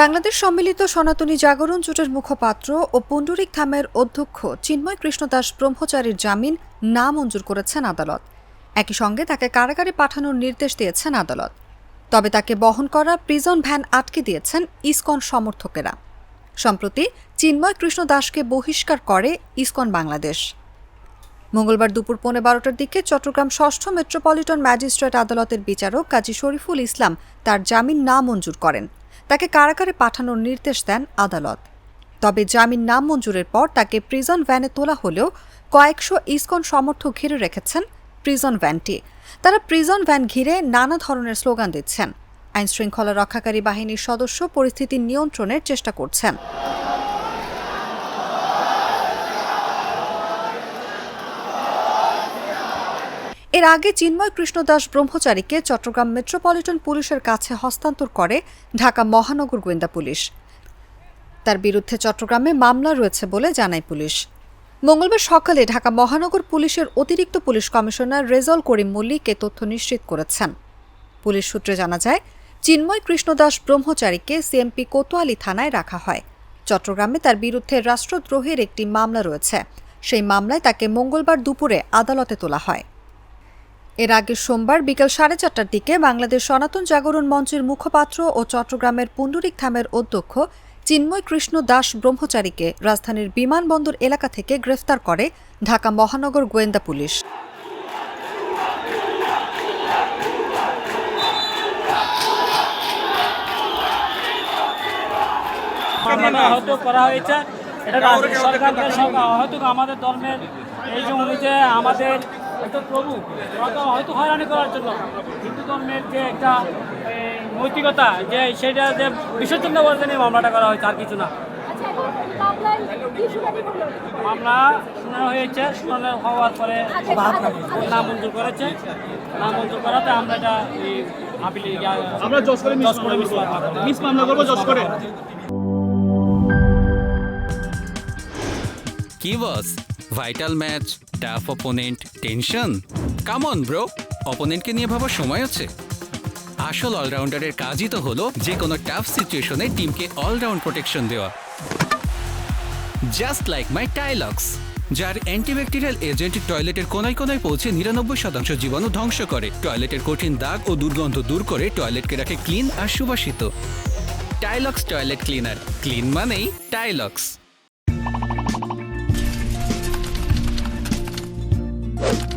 বাংলাদেশ সম্মিলিত সনাতনী জাগরণ জোটের মুখপাত্র ও পুণ্ডরিক ধামের অধ্যক্ষ চিন্ময় কৃষ্ণদাস ব্রহ্মচারীর জামিন না মঞ্জুর করেছেন আদালত। একই সঙ্গে তাকে কারাগারে পাঠানোর নির্দেশ দিয়েছেন আদালত। তবে তাকে বহন করা প্রিজন ভ্যান আটকে দিয়েছেন ইসকন সমর্থকেরা। সম্প্রতি চিন্ময় কৃষ্ণ দাসকে বহিষ্কার করে ইসকন বাংলাদেশ। মঙ্গলবার দুপুর পৌনে বারোটার দিকে চট্টগ্রাম ষষ্ঠ মেট্রোপলিটন ম্যাজিস্ট্রেট আদালতের বিচারক কাজী শরীফুল ইসলাম তার জামিন না মঞ্জুর করেন। তাকে কারাগারে পাঠানোর নির্দেশ দেন আদালত। তবে জামিন নাম মঞ্জুরের পর তাকে প্রিজন ভ্যানে তোলা হলেও কয়েকশো ইসকন সমর্থক ঘিরে রেখেছেন প্রিজন ভ্যানটি। তারা প্রিজন ভ্যান ঘিরে নানা ধরনের স্লোগান দিচ্ছেন। আইনশৃঙ্খলা রক্ষাকারী বাহিনীর সদস্য পরিস্থিতি নিয়ন্ত্রণের চেষ্টা করছেন। এর আগে চিন্ময় কৃষ্ণদাস ব্রহ্মচারীকে চট্টগ্রাম মেট্রোপলিটন পুলিশের কাছে হস্তান্তর করে ঢাকা মহানগর গোয়েন্দা পুলিশ। তার বিরুদ্ধে চট্টগ্রামে মামলা রয়েছে বলে জানায় পুলিশ। মঙ্গলবার সকালে ঢাকা মহানগর পুলিশের অতিরিক্ত পুলিশ কমিশনার রেজল করিম মল্লিক এ তথ্য নিশ্চিত করেছেন। পুলিশ সূত্রে জানা যায়, চিন্ময় কৃষ্ণদাস ব্রহ্মচারীকে সিএমপি কোতোয়ালি থানায় রাখা হয়। চট্টগ্রামে তার বিরুদ্ধে রাষ্ট্রদ্রোহের একটি মামলা রয়েছে। সেই মামলায় তাকে মঙ্গলবার দুপুরে আদালতে তোলা হয়। এর আগে সোমবার বিকেল সাড়ে চারটার দিকে বাংলাদেশ সনাতন জাগরণ মঞ্চের মুখপাত্র ও চট্টগ্রামের পুণ্ডরিক থামের অধ্যক্ষ চিন্ময় কৃষ্ণ দাস ব্রহ্মচারীকে রাজধানীর বিমানবন্দর এলাকা থেকে গ্রেফতার করে ঢাকা মহানগর গোয়েন্দা পুলিশ। করা এটা রাজ্য আমাদের ধর্মের এই যে অনুযায়ী আমাদের একটা প্রভু হয়তো হয়রানি করার জন্য। হিন্দু ধর্মের যে একটা নৈতিকতা যে সেটা যে বিসর্জন দেওয়ার জন্য মামলাটা করা হয়েছে আর কিছু না। আচ্ছা মামলা শুনানো হয়েছে শুনানো হওয়ার পরে নাম মঞ্জুর করেছে। নাম মঞ্জুর করাতে আমরা এটা আপিলে আমরা জজ করে মিস মামলা করব জজ করে। কি boss? Vital match? Tough opponent tension come on bro অপোনেন্টকে নিয়ে ভাবার সময় আছে। আসল অলরাউন্ডারের কাজই তো হলো যে কোনো টাফ সিচুয়েশনে টিমকে অলরাউন্ড প্রোটেকশন দেওয়া। জাস্ট লাইক মাই টাইলক্স যার অ্যান্টিব্যাকটেরিয়াল এজেন্ট টয়লেটের কোনায় কোনায় পৌঁছে নিরানব্বই শতাংশ জীবাণু ধ্বংস করে। টয়লেটের কঠিন দাগ ও দুর্গন্ধ দূর করে টয়লেটকে রাখে ক্লিন আর সুবাসিত। টাইলক্স টয়লেট ক্লিনার ক্লিন মানেই টাইলক্স Bye.